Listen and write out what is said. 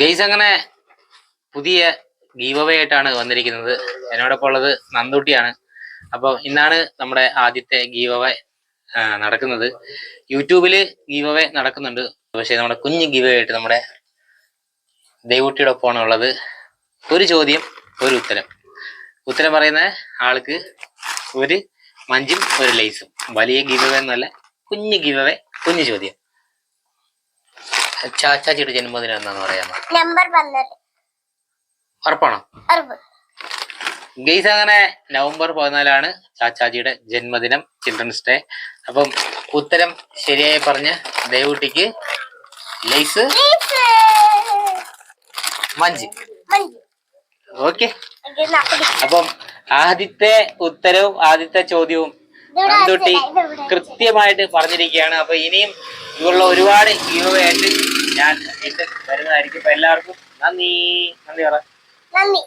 Guys അങ്ങനെ പുതിയ giveaway ആയിട്ടാണ് വന്നിരിക്കുന്നത്. എന്നോടൊപ്പം ഉള്ളത് നന്ദൂട്ടിയാണ്. അപ്പോൾ ഇന്നാണ് നമ്മുടെ ആദ്യത്തെ ഗീവവേ നടക്കുന്നത്. യൂട്യൂബിൽ ഗീവവേ നടക്കുന്നുണ്ട്. പക്ഷേ നമ്മുടെ കുഞ്ഞ് ഗീവ ആയിട്ട് നമ്മുടെ ദേവുട്ടിയുടെ ഒപ്പമാണ് ഉള്ളത്. ഒരു ചോദ്യം ഒരു ഉത്തരം. ഉത്തരം പറയുന്ന ആൾക്ക് ഒരു മഞ്ചും ഒരു ലൈസും. വലിയ ഗീവവേ എന്നല്ല കുഞ്ഞ് ഗീവവേ കുഞ്ഞു ചോദ്യം. ചാച്ചാച്ചിയുടെ ജന്മദിനം എന്നാന്ന് പറയാമോ? നമ്പർ പന്ത്രണ്ട്. ഉറപ്പാണോ? ഗെയ്സ് അങ്ങനെ നവംബർ പതിനാലാണ് ചാച്ചാജിയുടെ ജന്മദിനം ചിൽഡ്രൻസ് ഡേ. അപ്പം ഉത്തരം ശരിയായി പറഞ്ഞ് ദേവുട്ടിക്ക് ലൈസ് മഞ്ചി. ഓക്കെ. അപ്പം ആദ്യത്തെ ഉത്തരവും ആദ്യത്തെ ചോദ്യവും നന്ദുട്ടി കൃത്യമായിട്ട് പറഞ്ഞിരിക്കുകയാണ്. അപ്പൊ ഇനിയും ഇതുള്ള ഒരുപാട് ഗീവയായിട്ട് ഞാൻ എന്റെ വരുന്നതായിരിക്കും. അപ്പൊ എല്ലാവർക്കും നന്ദി. നന്ദി പറ. നന്ദി.